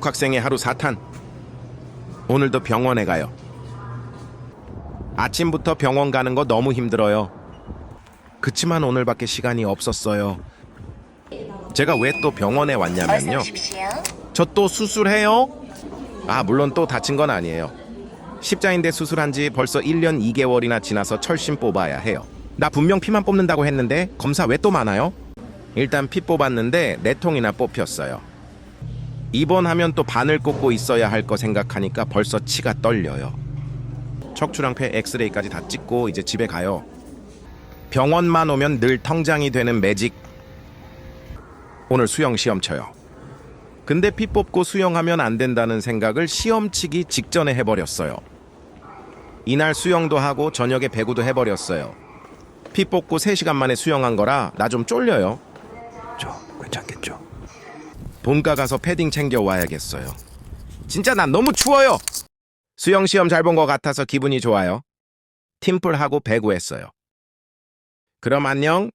복학생의 하루 사탄. 오늘도 병원에 가요. 아침부터 병원 가는 거 너무 힘들어요. 그치만 오늘밖에 시간이 없었어요. 제가 왜 또 병원에 왔냐면요. 저 또 수술해요? 아, 물론 또 다친 건 아니에요. 십자인대 수술한 지 벌써 1년 2개월이나 지나서 철심 뽑아야 해요. 나 분명 피만 뽑는다고 했는데 검사 왜 또 많아요? 일단 피 뽑았는데 네 통이나 뽑혔어요. 입원하면 또 바늘 꽂고 있어야 할 거 생각하니까 벌써 치가 떨려요. 척추랑 폐 엑스레이까지 다 찍고 이제 집에 가요. 병원만 오면 늘 통장이 되는 매직. 오늘 수영 시험 쳐요. 근데 피 뽑고 수영하면 안 된다는 생각을 시험 치기 직전에 해버렸어요. 이날 수영도 하고 저녁에 배구도 해버렸어요. 피 뽑고 3시간 만에 수영한 거라 나 좀 쫄려요. 저 괜찮겠죠? 본가 가서 패딩 챙겨 와야겠어요. 진짜 난 너무 추워요. 수영 시험 잘 본 것 같아서 기분이 좋아요. 팀플하고 배구했어요. 그럼 안녕.